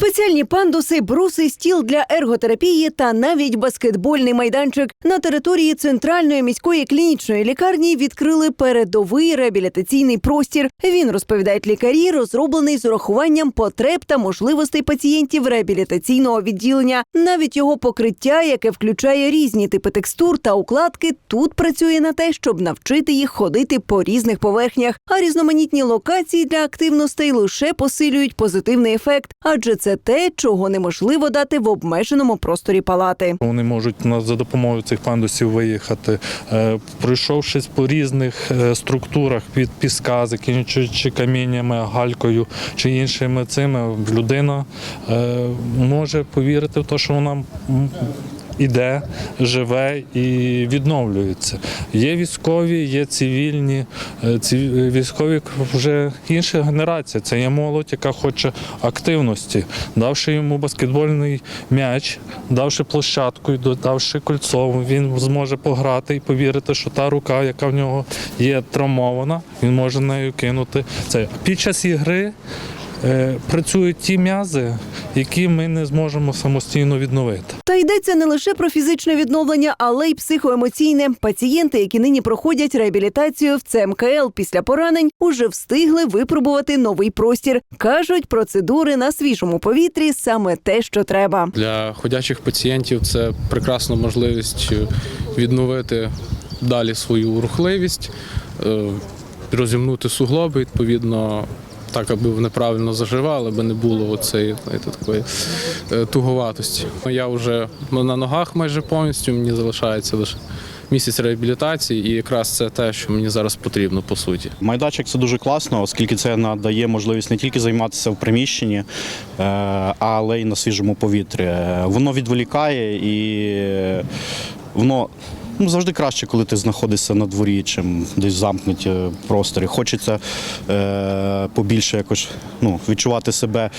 Спеціальні пандуси, бруси, стіл для ерготерапії та навіть баскетбольний майданчик на території центральної міської клінічної лікарні відкрили передовий реабілітаційний простір. Він розповідають лікарі, розроблений з урахуванням потреб та можливостей пацієнтів реабілітаційного відділення. Навіть його покриття, яке включає різні типи текстур та укладки, тут працює на те, щоб навчити їх ходити по різних поверхнях. А різноманітні локації для активностей лише посилюють позитивний ефект, адже це те, чого неможливо дати в обмеженому просторі палати. Вони можуть на- за допомогою цих пандусів виїхати, Е, пройшовшись по різних е, структурах від піска, закінчуючи каміннями, галькою чи іншими цими, людина е, може повірити в те, що вона. Іде, живе і відновлюється. Є військові, є цивільні. Е, Ці військові вже інша генерація. Це є молодь, яка хоче активності. Давши йому баскетбольний м'яч, давши площадку, додавши кольцо, він зможе пограти і повірити, що та рука, яка в нього є травмована, він може нею кинути. Це під час ігри. е, Працюють ті м'язи, які ми не зможемо самостійно відновити. Та йдеться не лише про фізичне відновлення, але й психоемоційне. Пацієнти, які нині проходять реабілітацію в ЦМКЛ після поранень, уже встигли випробувати новий простір. кажуть, процедури на свіжому повітрі саме те, що треба. Для ходячих пацієнтів це прекрасна можливість відновити далі свою рухливість, е, розімнути суглоби, відповідно, так, аби вони правильно заживали, аби не було знаєте, такої е, туговатості. Я вже на ногах майже повністю, мені залишається лише місяць реабілітації, і якраз це те, що мені зараз потрібно по суті. Майданчик це дуже класно, оскільки це надає можливість не тільки займатися в приміщенні, е, але й на свіжому повітрі. Е, Воно відволікає і воно. Ну, завжди краще, коли ти знаходишся на дворі, чим десь в замкнуті просторі. Хочеться е, побільше якось ну, відчувати себе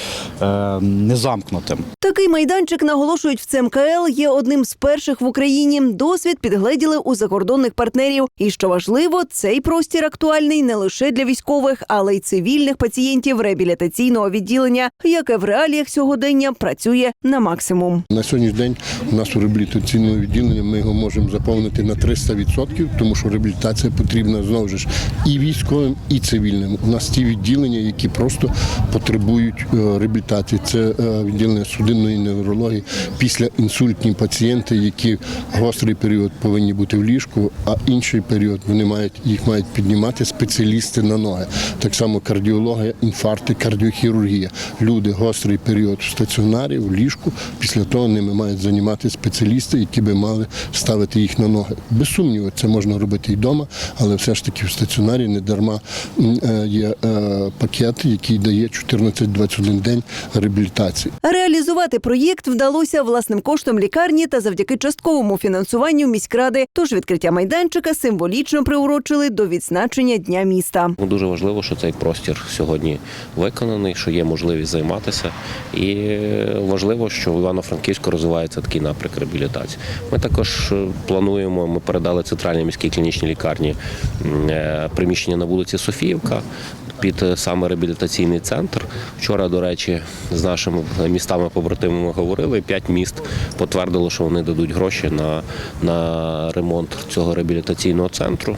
е, незамкнутим. Такий майданчик наголошують в ЦМКЛ є одним з перших в Україні. Досвід підгледіли у закордонних партнерів. І що важливо, цей простір актуальний не лише для військових, але й цивільних пацієнтів реабілітаційного відділення, яке в реаліях сьогодення працює на максимум. На сьогоднішній день у нас у реабілітаційному відділенні ми його можемо заповнити на 300%, тому що реабілітація потрібна знову ж і військовим, і цивільним. У нас ті відділення, які просто потребують е, реабілітації. Це е, відділення судинної неврології після інсультні пацієнти, які гострий період повинні бути в ліжку, а інший період вони мають їх мають піднімати спеціалісти на ноги. Так само кардіологія, інфаркти, кардіохірургія. Люди гострий період в стаціонарі, в ліжку. Після того ними мають займатися спеціалісти, які би мали ставити їх на ноги. Без сумніву, це можна робити і вдома, але все ж таки в стаціонарі не дарма е, є е, пакет, який дає 14-21 день реабілітації. Реалізувати проєкт вдалося власним коштом лікарні та завдяки частковому фінансуванню міськради. Тож відкриття майданчика символічно приурочили до відзначення дня міста. Ну, Дуже важливо, що цей простір сьогодні виконаний, що є можливість займатися. І важливо, що в Івано-Франківську розвивається такий напрямок реабілітації. Ми також е, плануємо, ми передали центральній міській клінічній лікарні е, приміщення на вулиці Софіївка. Під е, саме реабілітаційний центр. Вчора, до речі, з нашими містами-побратимами говорили. П'ять міст потвердило, що вони дадуть гроші на, на ремонт цього реабілітаційного центру.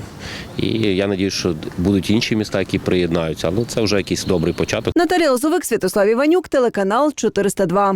І я надію, що будуть інші міста, які приєднаються, але це вже якийсь добрий початок. Наталія Лозовик, Святослав Іванюк, телеканал 402.